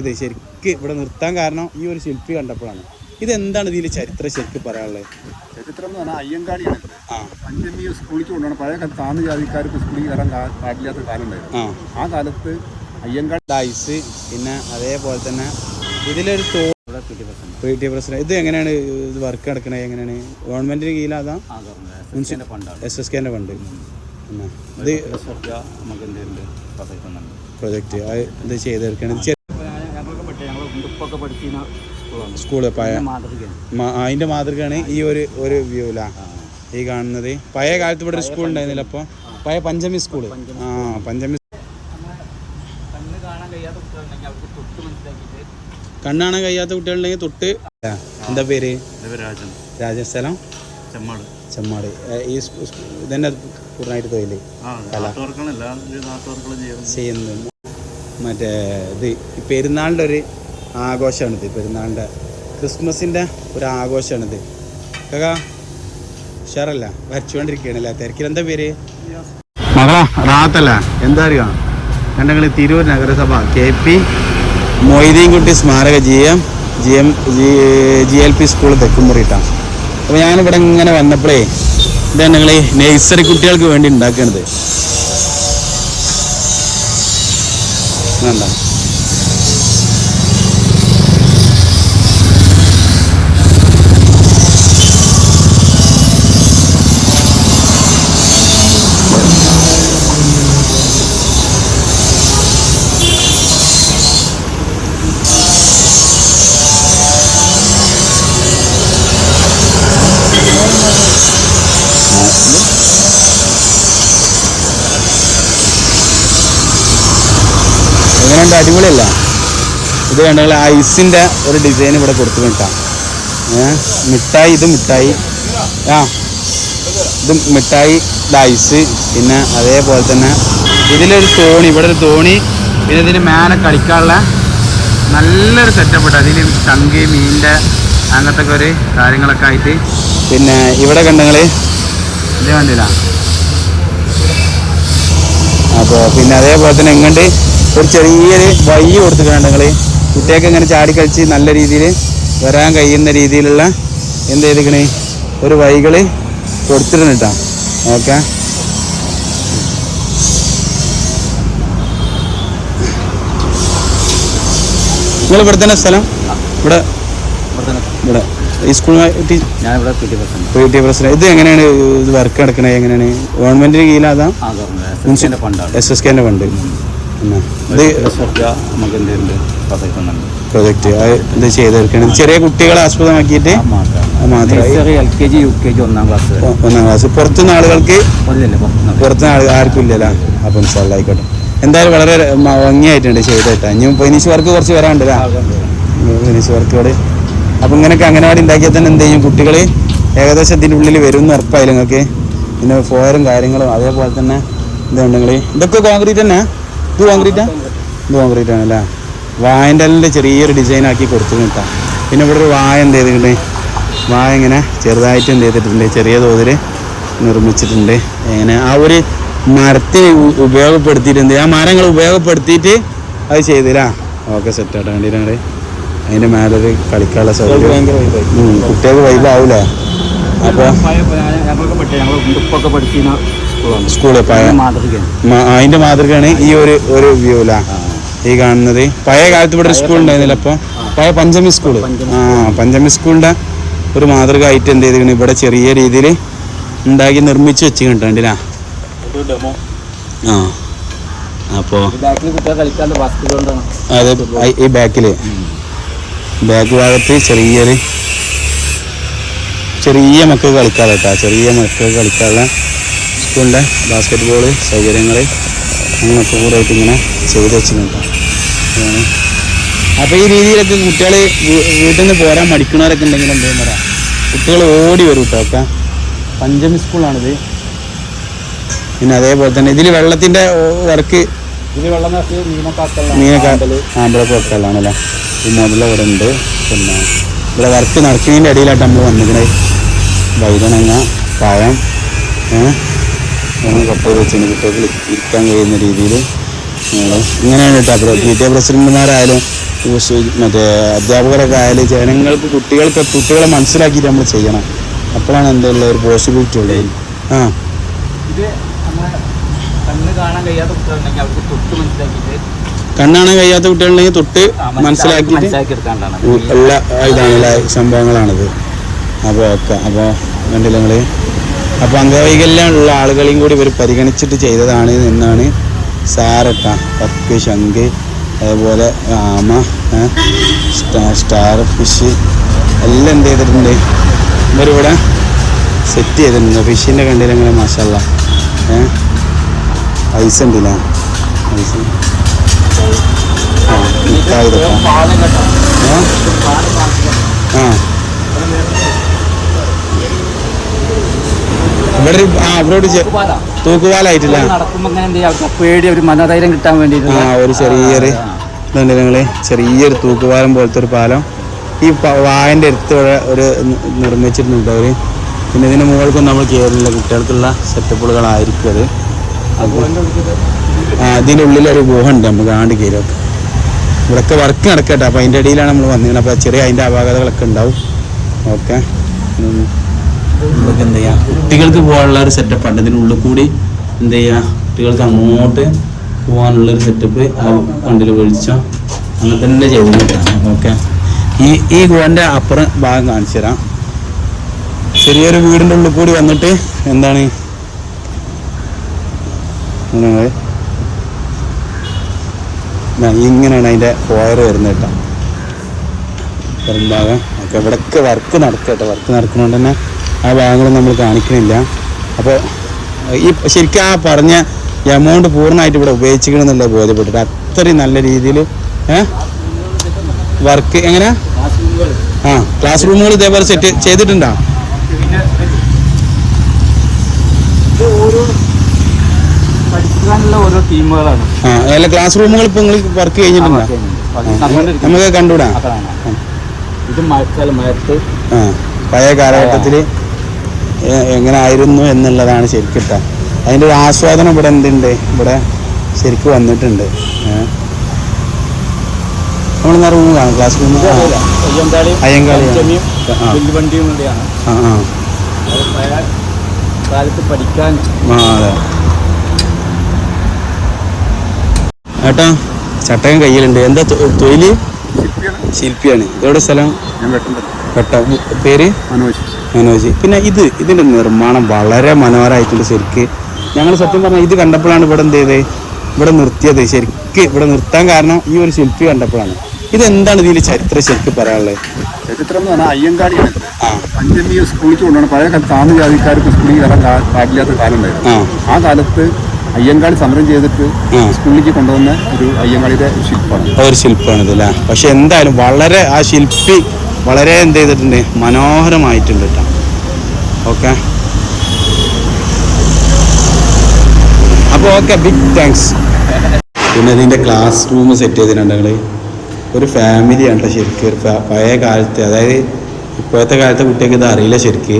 അതെ ശരിക്ക് ഇവിടെ നിർത്താൻ കാരണം ഈ ഒരു ശില്പി കണ്ടപ്പോഴാണ്. ഇതെന്താണ് ഇതിൽ ചരിത്രം ശരിക്കും പറയാനുള്ളത്? ചരിത്രം എന്ന് പറഞ്ഞാൽ അയ്യങ്കാളിയാണ് പഞ്ചമി സ്കൂളിൽ കൊണ്ടുപോകണം. പഴയ കാലത്ത് താന്ന് ജാതിക്കാർക്ക് സ്കൂളിൽ കയറാൻ പാടില്ലാത്ത കാലം ഉണ്ടായിരുന്നു ആ കാലത്ത് അയ്യങ്കാളി ഡൈസ് പിന്നെ അതേപോലെ തന്നെ ഇതിലൊരു പി ടി പ്രസിഡന്റ്. ഇത് എങ്ങനെയാണ് ഇത് വർക്ക് നടക്കണത്? എങ്ങനെയാണ്? ഗവൺമെന്റിന് കീഴിലാതാ? എസ് എസ് കെന്റെ ഫണ്ട്. ഇത് പ്രൊജക്റ്റ് ഇത് ചെയ്തെടുക്കണം മുമ്പൊക്കെ പഠിച്ചിരുന്ന സ്കൂളാണ്. സ്കൂൾ പഴയ മാതൃകയാണ്. മാതൃകയാണ് ഈ ഒരു ഒരു വ്യൂല ഈ കാണുന്നത്. പഴയ കാലത്ത് ഇവിടെ ഒരു സ്കൂൾ ഉണ്ടായിരുന്നില്ല അപ്പോൾ പഴയ പഞ്ചമി സ്കൂൾ ആ പഞ്ചമി കണ്ണാണ് കാണാൻ കഴിയാത്ത കുട്ടികളുണ്ടെങ്കിൽ തൊട്ട് എന്താ പേര്? രാജൻ. രാജസ്ഥലം ചെമ്മാട്. ചെമ്മാട്. ഈ ഇതന്നെ പൂർണമായിട്ട് തൊഴിൽ ചെയ്യുന്നത് മറ്റേ ഇത് ഈ പെരുന്നാളിന്റെ ഒരു ആഘോഷമാണിത് പെരുന്നാളിന്റെ ക്രിസ്മസിന്റെ ഒരു ആഘോഷമാണിത് കേക്കാ ഉഷാറല്ല? വരച്ചുകൊണ്ടിരിക്കുകയാണല്ലേ തിരക്കിൽ. എന്താ പേര്? മകളാ റാത്തല്ല? എന്താ അറിയാം? ഞങ്ങൾ തിരൂർ നഗരസഭ. കെ പി മൊയ്തീൻകുട്ടി സ്മാരക G M G M G L P school തെക്കുമുറിയിട്ടാണ് അപ്പോൾ ഞാനിവിടെ ഇങ്ങനെ വന്നപ്പോഴേ ഇതാണ് ഞങ്ങൾ നേഴ്സറി കുട്ടികൾക്ക് വേണ്ടി ഉണ്ടാക്കണത്. വേണ്ട എങ്ങനെയുണ്ട് അടിപൊളിയല്ല. ഇത് കണ്ടെങ്കിൽ ഐസിന്റെ ഒരു ഡിസൈൻ ഇവിടെ കൊടുത്തു കിട്ടാം. മിഠായി ഇത് മിഠായി. ആ. ഇത് മിഠായി ഇത് ഐസ് പിന്നെ അതേപോലെ തന്നെ ഇതിലൊരു തോണി ഇവിടെ ഒരു തോണി പിന്നെ ഇതിന് മേലെ കളിക്കാനുള്ള നല്ലൊരു സെറ്റപ്പ് അതിൽ ചങ്ക് മീനിന്റെ അങ്ങനത്തെ ഒരു കാര്യങ്ങളൊക്കെ ആയിട്ട്. പിന്നെ ഇവിടെ കണ്ടങ്ങൾ ഇത് കണ്ടില്ല. അപ്പോൾ പിന്നെ അതേപോലെ തന്നെ ഇങ്ങോട്ട് ഒരു ചെറിയൊരു വഴി കൊടുത്തിട്ടുണ്ട് നിങ്ങൾ കുട്ടിയൊക്കെ ഇങ്ങനെ ചാടി കളിച്ച് നല്ല രീതിയിൽ വരാൻ കഴിയുന്ന രീതിയിലുള്ള എന്ത് ചെയ്തിക്കണേ ഒരു വഴികൾ കൊടുത്തിട്ടുണ്ട് കേട്ടോ ഓക്കെ. നിങ്ങൾ ഇവിടെ തന്നെ സ്ഥലം? ഇവിടെ. ഇവിടെ. ഈ സ്കൂളുമായിട്ട് ഞാനിവിടെ T president P T president ഇത് എങ്ങനെയാണ് ഇത് വർക്ക് നടക്കണത്? എങ്ങനെയാണ്? ഗവൺമെന്റിന് കീഴിലാതാ എസ് എസ് കെന്റെ ഫണ്ട്. പ്രൊജക്റ്റ് ഇത് ചെയ്തെടുക്കണം ചെറിയ കുട്ടികളെ ആസ്പദമാക്കിയിട്ട് അത് മാത്രമായി L K G U K G ഒന്നാം ക്ലാസ് ഒന്നാം ക്ലാസ് പുറത്തുനിന്ന് ആളുകൾക്ക് പുറത്തുനിന്ന് ആളുകൾ ആർക്കും ഇല്ലല്ലോ. അപ്പം ആയിക്കോട്ടെ. എന്തായാലും വളരെ ഭംഗിയായിട്ടുണ്ട് ചെയ്തിട്ട്. ഇനി ഫിനിഷ് വർക്ക് കുറച്ച് വരാണ്ട് ഫിനിഷ് വർക്കുകൾ അപ്പം ഇങ്ങനെയൊക്കെ അംഗനവാടി ഉണ്ടാക്കിയാൽ തന്നെ എന്ത് ചെയ്യും? കുട്ടികൾ ഏകദേശം ഇതിന്റെ ഉള്ളിൽ വരും എന്ന് ഉറപ്പായില്ല നിങ്ങൾക്ക്. പിന്നെ ഫോയറും കാര്യങ്ങളും അതേപോലെ തന്നെ ഇതുണ്ടെങ്കിൽ ഇതൊക്കെ കോൺക്രീറ്റ് തന്നെ ഇത് കോൺക്രീറ്റാ ഇത് കോൺക്രീറ്റ് ആണ് അല്ലേ? വായന്റെ എല്ലാം ചെറിയൊരു ഡിസൈൻ ആക്കി കൊടുത്തു നിൽക്കാം പിന്നെ ഇവിടെ ഒരു വായ എന്ത് ചെയ്തിട്ടുണ്ട്? വായ ഇങ്ങനെ ചെറുതായിട്ട് എന്ത് ചെയ്തിട്ടുണ്ട്? ചെറിയ തോതിൽ നിർമ്മിച്ചിട്ടുണ്ട്. ഇങ്ങനെ ആ ഒരു മരത്തെ ഉപയോഗപ്പെടുത്തിയിട്ട് ഉപയോഗപ്പെടുത്തിയിട്ടുണ്ട്. ആ മരങ്ങൾ ഉപയോഗപ്പെടുത്തിയിട്ട് അത് ചെയ്തില്ല. ഓക്കെ സെറ്റ് ആയിട്ട് വേണ്ടിയിട്ടാണ് അതിന്റെ മേലൊരു കളിക്കാനുള്ള സൗകര്യം. കുട്ടികൾക്ക് വൈബാവൂലേ അപ്പോൾ ഞങ്ങൾ പഠിച്ചിരുന്ന സ്കൂൾ പഴയ മാതൃകയാണ്. അതിന്റെ മാതൃകയാണ് ഈ ഒരു ഒരു വ്യൂല ഈ കാണുന്നത്. പഴയ കാലത്ത് ഇവിടെ ഒരു സ്കൂൾ ഉണ്ടായിരുന്നില്ല അപ്പൊ? പഴയ പഞ്ചമി സ്കൂൾ. ആ പഞ്ചമി സ്കൂളിന്റെ ഒരു മാതൃക ആയിട്ട് എന്ത് ചെയ്തിരിക്കണം ഇവിടെ ചെറിയ രീതിയിൽ ഉണ്ടാക്കി നിർമ്മിച്ച് വെച്ച് കണ്ടില്ല ആ. കൊണ്ടാണ്. അത് ഈ ബാക്കിൽ. ബാക്ക് ഭാഗത്ത് ചെറിയൊരു ചെറിയ മക്കൾ കളിക്കാൻ കേട്ടോ ചെറിയ മക്കൾ കളിക്കാനുള്ള സ്കൂളിന്റെ ബാസ്ക്കറ്റ് ബോൾ സൗകര്യങ്ങൾ അങ്ങനെയൊക്കെ കൂടെ ആയിട്ട് ഇങ്ങനെ ചെയ്ത് വെച്ചിട്ടുണ്ട്. അപ്പോൾ ഈ രീതിയിലൊക്കെ കുട്ടികൾ വീട്ടിൽ നിന്ന് പോരാൻ മടിക്കണവരൊക്കെ ഉണ്ടെങ്കിൽ എന്തെങ്കിലും പറയാം? കുട്ടികൾ ഓടി വരും കേട്ടോ ഒക്കെ. പഞ്ചമി സ്കൂളാണിത്. പിന്നെ അതേപോലെ തന്നെ ഇതിൽ വെള്ളത്തിന്റെ വർക്ക് ഇത് വെള്ളം നിറച്ച് മീനൊക്കെ മീനൊക്കെ ആമ്പളൊക്കെ വെക്കലാണല്ലേ ഈ മുതൽ ഇവിടെ ഉണ്ട്. പിന്നെ ഇവിടെ വർക്ക് നടക്കുന്നതിന്റെ ഇടയിലായിട്ട് നമ്മൾ വന്നിട്ടുണ്ടായി വൈതനങ്ങ പഴം ഏഹ് കപ്പ വെച്ചിന് കുട്ടികൾക്ക് ഇരിക്കാൻ കഴിയുന്ന രീതിയിൽ ഇങ്ങനെയാണ് കേട്ടോ പി ടി എ പ്രസിഡന്റുമാരായാലും മറ്റേ അധ്യാപകരൊക്കെ ആയാലും ജനങ്ങൾക്ക് കുട്ടികൾക്ക് കുട്ടികളെ മനസ്സിലാക്കിയിട്ട് നമ്മൾ ചെയ്യണം. അപ്പോഴാണ് എന്തെങ്കിലും ഒരു പോസിബിലിറ്റി ഉള്ളത്. ആ. ഇത് നമ്മളെ കണ്ണ് കാണാൻ കഴിയാത്ത കുട്ടികളുണ്ടെങ്കിൽ അവർക്ക് തൊട്ട് മനസ്സിലാക്കിയിട്ട് കണ്ണാണ് കഴിയാത്ത കുട്ടികളുണ്ടെങ്കിൽ തൊട്ട് മനസ്സിലാക്കി എല്ലാ ഇതാണ് സംഭവങ്ങളാണിത്. അപ്പോൾ ഓക്കെ അപ്പോൾ കണ്ടില്ല നിങ്ങൾ അപ്പോൾ അംഗവൈകല്യം ഉള്ള ആളുകളെയും കൂടി ഇവർ പരിഗണിച്ചിട്ട് ചെയ്തതാണ് എന്നാണ് സാരട്ട കക്ക് ശംഖ് അതുപോലെ ആമ സ്റ്റാർ ഫിഷ് എല്ലാം എന്ത് ചെയ്തിട്ടുണ്ട്. ഇവരിവിടെ സെറ്റ് ചെയ്തിട്ടുണ്ട്. ഫിഷിന്റെ കണ്ടിരങ്ങനെ മാഷല്ല ഐസ് ഉണ്ടല്ല? ഐസ്. ആ. ആ. ഇവിടെ ഒരു- ആ. തൂക്കുപാലായിട്ടില്ല. പേടി ഒരു മനധൈര്യം കിട്ടാൻ വേണ്ടിയിട്ട്. ആ ഒരു ചെറിയൊരു ഇതുണ്ട് ചെറിയൊരു തൂക്കുപാലം പോലത്തെ ഒരു പാലം. ഈ വായന്റെ അടുത്ത് ഒരു നിർമ്മിച്ചിട്ടുണ്ട് അവർ. പിന്നെ ഇതിന് മുകൾക്കൊന്നും നമ്മൾ കയറില്ല കുട്ടികൾക്കുള്ള സെറ്റപ്പുകളായിരിക്കും അത്. അതിന്റെ ഉള്ളിലൊരു ഗുഹ ഉണ്ട് നമുക്ക് ആണ്ട് കയറിയൊക്കെ ഇവിടെയൊക്കെ വർക്ക് നടക്കട്ടെ. അപ്പോൾ അതിന്റെ ഇടയിലാണ് നമ്മൾ വന്നിരുന്നത് അപ്പോൾ ചെറിയ അതിന്റെ അപാകതകളൊക്കെ ഉണ്ടാവും. ഓക്കെ. നമുക്ക് എന്ത് ചെയ്യാം കുട്ടികൾക്ക് പോകാനുള്ള ഒരു സെറ്റപ്പ് ഉണ്ട്. ഇതിനുള്ളിൽ കൂടി എന്ത് ചെയ്യുക കുട്ടികൾക്ക് അങ്ങോട്ട് പോകാനുള്ള ഒരു സെറ്റപ്പ് ആ വണ്ടിയിൽ വിളിച്ചോ അങ്ങനെ തന്നെ ചെയ്തിട്ടാണ് ഓക്കെ. ഈ ഈ ഗുഹന്റെ അപ്പുറം ഭാഗം കാണിച്ചു തരാം. ചെറിയൊരു വീടിന്റെ ഉള്ളിൽ കൂടി വന്നിട്ട് എന്താണ്? ഇങ്ങനെയാണ്. അതിന്റെ പോയർ വരുന്നത് കേട്ടോ. പുറം ഭാഗം ഒക്കെ ഇവിടെയൊക്കെ വർക്ക് നടക്കട്ടെ വർക്ക് നടക്കുന്നതുകൊണ്ട് തന്നെ ആ ഭാഗങ്ങൾ നമ്മൾ കാണിക്കുന്നില്ല അപ്പോൾ ഈ ശരിക്കും ആ പറഞ്ഞ എമൗണ്ട് പൂർണമായിട്ട് ഇവിടെ ഉപയോഗിച്ചിക്കണമെന്നുള്ള ബോധ്യപ്പെട്ടിട്ട് അത്രയും നല്ല രീതിയിൽ വർക്ക് എങ്ങനെ? ആ ക്ലാസ് റൂമുകൾ ഇതേപോലെ സെറ്റ് ചെയ്തിട്ടുണ്ടോ? അല്ല ക്ലാസ് റൂമുകൾ ഇപ്പൊ നിങ്ങൾ വർക്ക് കഴിഞ്ഞിട്ടുണ്ടോ? നമുക്ക് കണ്ടുകൂടാ. ഇത് മഴക്കാല മഴത്ത് പഴയ കാലഘട്ടത്തിൽ എങ്ങനെ ആയിരുന്നു എന്നുള്ളതാണ് ശരിക്കും ട്ടാ. അതിന്റെ ഒരു ആസ്വാദനം ഇവിടെ എന്തുണ്ട്? ഇവിടെ ശരിക്കും വന്നിട്ടുണ്ട്. നമ്മൾ റൂം കാണാം. ക്ലാസ് റൂം അയ്യങ്കാളി ആ. ആ. കാലത്ത് പഠിക്കാൻ ആ അതെ. ഏട്ടാ ചട്ടകം കയ്യിലുണ്ട്. എന്താ തൊഴിൽ തൊഴിൽ? ശില്പിയാണ്. എവിടെ സ്ഥലം? ഞാൻ വെട്ടുന്നത് പേര്? മനോജ്. മനോജ്. പിന്നെ ഇത് ഇതിന്റെ നിർമ്മാണം വളരെ മനോഹരമായിട്ടുണ്ട് ശരിക്ക്. ഞങ്ങൾ സത്യം പറഞ്ഞാൽ ഇത് കണ്ടപ്പോഴാണ് ഇവിടെ എന്ത് ചെയ്തത്? ഇവിടെ നിർത്തിയത്. ശരിക്ക് ഇവിടെ നിർത്താൻ കാരണം ഈ ഒരു ശില്പി കണ്ടപ്പോഴാണ്. ഇതെന്താണ് ഇതിൽ ചരിത്രം ശരിക്ക് പറയാനുള്ളത്? ചരിത്രം എന്ന് പറഞ്ഞാൽ അയ്യങ്കാടി പഞ്ചമി സ്കൂളിൽ കൊണ്ടാണ് പഴയ കാലത്ത് താമര ജാതിക്കാർക്ക് സ്കൂളിൽ കയറാൻ പാടില്ലാത്ത കാലം ഉണ്ടായിരുന്നു ആ. കാലത്ത് അയ്യങ്കാളി സമരം ചെയ്തിട്ട്. സ്കൂളിലേക്ക് കൊണ്ടുവന്ന ഒരു അയ്യങ്കാളിയുടെ ശില്പമാണ്. ഒരു ശില്പമാണിത് അല്ലേ? പക്ഷെ എന്തായാലും വളരെ ആ ശില്പി വളരെ എന്ത് ചെയ്തിട്ടുണ്ട്? മനോഹരമായിട്ടുണ്ട് കേട്ടോ ഓക്കെ. അപ്പോൾ ഓക്കെ ബിഗ് താങ്ക്സ് പിന്നെ ഇതിന്റെ ക്ലാസ് റൂം സെറ്റ് ചെയ്തിട്ടുണ്ടെങ്കിൽ ഒരു ഫാമിലിയാണ് ശരിക്കും. ഒരു പഴയ കാലത്തെ അതായത് ഇപ്പോഴത്തെ കാലത്തെ കുട്ടികൾക്ക് ഇത് അറിയില്ല ശരിക്ക്.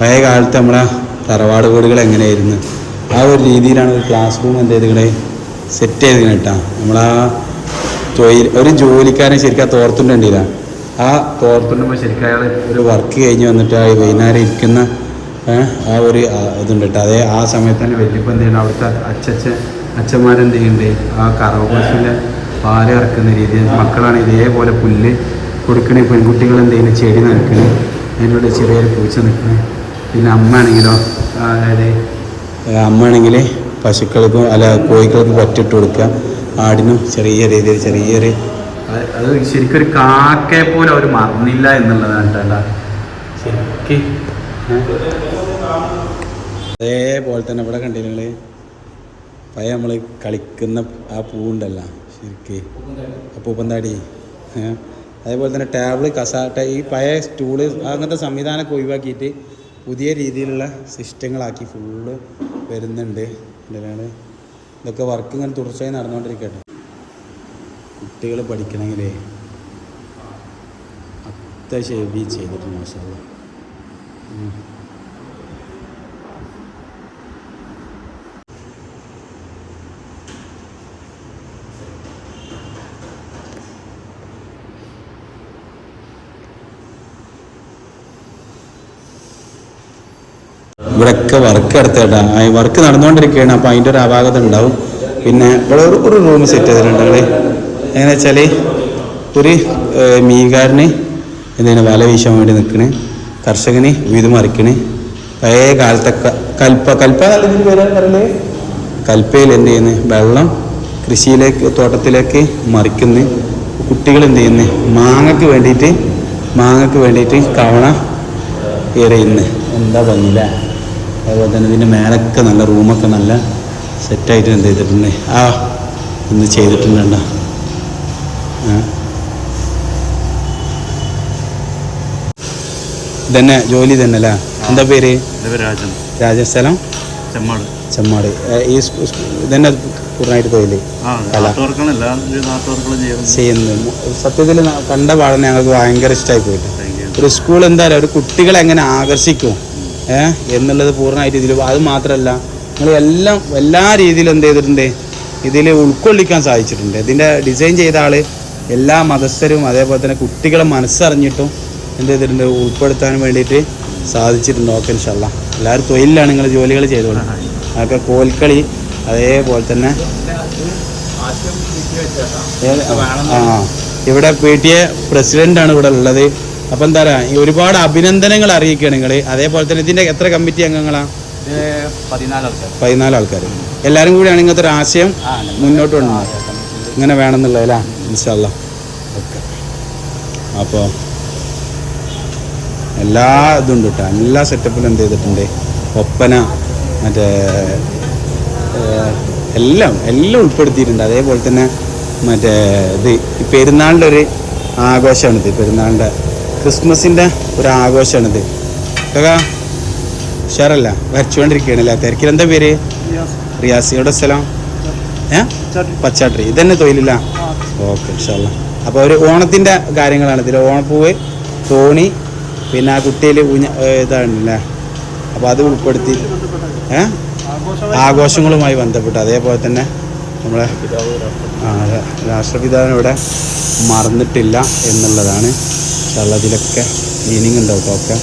പഴയ കാലത്ത് നമ്മളെ തറവാട് വീടുകൾ എങ്ങനെയായിരുന്നു? ആ ഒരു രീതിയിലാണ് ഒരു ക്ലാസ് റൂം എന്ത് ചെയ്തിങ്ങനെ സെറ്റ് ചെയ്തിങ്ങനെ നമ്മളാ തൊഴിൽ ഒരു ജോലിക്കാരൻ ശരിക്കും ആ തോർത്തുണ്ടല്ല ആ തോർത്തുണ്ടുമ്പോൾ ശരിക്കും അയാൾ ഒരു വർക്ക് കഴിഞ്ഞ് വന്നിട്ട് ആ വൈകുന്നേരം ഇരിക്കുന്ന ആ ഒരു ഇതുണ്ട് കേട്ടോ. അതേ ആ സമയത്ത് തന്നെ വലിയപ്പം എന്ത് ചെയ്യണം അവിടുത്തെ അച്ചച്ച അച്ഛന്മാരെന്ത് ചെയ്യുന്നുണ്ട് ആ കറവപശുവിന്റെ പാൽ ഇറക്കുന്ന രീതിയിൽ മക്കളാണ് ഇതേപോലെ പുല്ല് കൊടുക്കണേ പെൺകുട്ടികൾ എന്ത് ചെയ്യുന്നത് ചെടി നിൽക്കണേ അതിനോട് ചെറിയൊരു പൂച്ച നിൽക്കണേ. പിന്നെ അമ്മ ആണെങ്കിലോ അതായത് അമ്മ അമ്മയാണെങ്കിൽ പശുക്കൾക്കും അല്ല കോഴികൾക്ക് പറ്റിട്ട് കൊടുക്കുക. ആടിനും ചെറിയ രീതിയിൽ ചെറിയൊരു അത് ശരിക്കും ഒരു കാക്കയെ പോലെ അവർ മറന്നില്ല എന്നുള്ളതാണ് കേട്ടോ ശരിക്ക്? അതേപോലെ തന്നെ ഇവിടെ കണ്ടില്ല പയ നമ്മൾ കളിക്കുന്ന ആ പൂവുണ്ടല്ല ശരിക്ക്. പൂപ്പന്താടി. അതേപോലെ തന്നെ ടേബിൾ കസാട്ട ഈ പഴയ സ്റ്റൂൾ അങ്ങനത്തെ സംവിധാനമൊക്കെ ഒഴിവാക്കിയിട്ട് പുതിയ രീതിയിലുള്ള സിസ്റ്റങ്ങളാക്കി ഫുള്ള് വരുന്നുണ്ട്. ഇതൊക്കെ വർക്ക് ഇങ്ങനെ തുടർച്ചയായി നടന്നുകൊണ്ടിരിക്കട്ടെ. കുട്ടികൾ പഠിക്കണമെങ്കിൽ അത്ത ഷേവ് ചെയ്തിട്ട് മാഷാല്ല ഇവിടെയൊക്കെ വർക്ക് എടുത്തേട്ടാ. വർക്ക് നടന്നുകൊണ്ടിരിക്കുകയാണ് അപ്പോൾ അതിന്റെ ഒരു അപാകത ഉണ്ടാവും. പിന്നെ ഇവിടെ ഒരു റൂം സെറ്റ് ചെയ്തിട്ടുണ്ട് എങ്ങനെ വെച്ചാൽ ഒരു മീൻകാരന് എന്താണ് വല വീശാൻ വേണ്ടി നിൽക്കണ്. കർഷകന് വീത് മറിക്കണ്. പഴയ കാലത്തെ കൽപ്പ കൽപ്പ കൽപ്പയിൽ എന്ത് ചെയ്യുന്നത് വെള്ളം കൃഷിയിലേക്ക് തോട്ടത്തിലേക്ക് മറിക്കുന്നു. കുട്ടികൾ എന്ത് ചെയ്യുന്നത് മാങ്ങക്ക് വേണ്ടിയിട്ട് മാങ്ങക്ക് വേണ്ടിയിട്ട് കവണ എറിയുന്നു. എന്താ ഭംഗിയില്ല. അതുപോലെ തന്നെ ഇതിന്റെ മേലൊക്കെ നല്ല റൂമൊക്കെ നല്ല സെറ്റായിട്ട് എന്ത് ചെയ്തിട്ടുണ്ട്. ആ ഇന്ന് ചെയ്തിട്ടുണ്ട് ആ ഇതന്നെ ജോലി തന്നെ അല്ലേ എന്താ പേര്? രാജൻ. രാജസ്ഥലം ചെമ്മാട്. ചെമ്മാട്. ഈ ഇതന്നെ പൂർണമായിട്ട് തൊഴിൽ? ചെയ്യുന്നു. സത്യത്തിൽ കണ്ട പാടം ഞങ്ങൾക്ക് ഭയങ്കര ഇഷ്ടമായി പോയിട്ട്. ഒരു സ്കൂൾ എന്തായാലും ഒരു കുട്ടികളെ എങ്ങനെ ആകർഷിക്കും? ഏഹ് എന്നുള്ളത് പൂർണമായിട്ട് ഇതിൽ അത് മാത്രമല്ല നിങ്ങൾ എല്ലാം എല്ലാ രീതിയിലും എന്ത് ചെയ്തിട്ടുണ്ട്? ഇതിൽ ഉൾക്കൊള്ളിക്കാൻ സാധിച്ചിട്ടുണ്ട്. ഇതിന്റെ ഡിസൈൻ ചെയ്ത ആൾ എല്ലാ മതസ്ഥരും അതേപോലെ തന്നെ കുട്ടികളെ മനസ്സറിഞ്ഞിട്ടും എന്ത് ചെയ്തിട്ടുണ്ട് ഉൾപ്പെടുത്താൻ വേണ്ടിയിട്ട് സാധിച്ചിട്ടുണ്ട്. ഓക്കെ ഇൻഷല്ല എല്ലാവരും തൊഴിലാണ് നിങ്ങൾ ജോലികൾ ചെയ്തോളൂ. അതൊക്കെ കോൽക്കളി അതേപോലെ തന്നെ? ആ ഇവിടെ പി ടി എ പ്രസിഡന്റ് ആണ് ഇവിടെ ഉള്ളത്. അപ്പൊ എന്താ പറയാ ഈ ഒരുപാട് അഭിനന്ദനങ്ങൾ അറിയിക്കുകയാണ് നിങ്ങൾ അതേപോലെ തന്നെ ഇതിന്റെ എത്ര കമ്മിറ്റി അംഗങ്ങളാ? ഇത് പതിനാല് ആൾക്കാർ എല്ലാവരും കൂടിയാണ് ഇങ്ങനത്തെ ഒരു ആശയം മുന്നോട്ട് കൊണ്ടുപോകുന്നത് ഇങ്ങനെ വേണമെന്നുള്ളതല്ലേ ഇൻഷല്ല ഓക്കെ. അപ്പോൾ എല്ലാ ഇതും ഉണ്ട് കേട്ടോ എല്ലാ സെറ്റപ്പിലും എന്ത് ചെയ്തിട്ടുണ്ട്? ഒപ്പന മറ്റേ എല്ലാം എല്ലാം ഉൾപ്പെടുത്തിയിട്ടുണ്ട്. അതേപോലെ തന്നെ മറ്റേ ഇത് ഈ പെരുന്നാളിന്റെ ഒരു ആഘോഷമാണിത് പെരുന്നാളിന്റെ ക്രിസ്മസിന്റെ ഒരു ആഘോഷമാണിത് കേക്കാ? ഉഷാറല്ല. വരച്ചുകൊണ്ടിരിക്കുകയാണല്ലേ തിരക്കിലെന്താ പേര്? റിയാസിയുടെ സ്ഥലം ഏ? പച്ചാട്രി ഇതന്നെ തൊഴിലില്ല ഓക്കെ ഇൻഷാല്ല അപ്പോൾ ഒരു ഓണത്തിന്റെ കാര്യങ്ങളാണ്. ഇതിൽ ഓണപ്പൂവ് തോണി പിന്നെ ആ കുട്ടിയിൽ ഊഞ്ഞ ഇതാണല്ലേ? അപ്പോൾ അത് ഉൾപ്പെടുത്തി ആഘോഷങ്ങളുമായി ബന്ധപ്പെട്ട് അതേപോലെ തന്നെ നമ്മളെ ആ, അതെ. രാഷ്ട്രപിതാവിനെ ഇവിടെ മറന്നിട്ടില്ല എന്നുള്ളതാണ്. അതിലൊക്കെ മീനിങ് ഉണ്ടാവും ഓക്കെ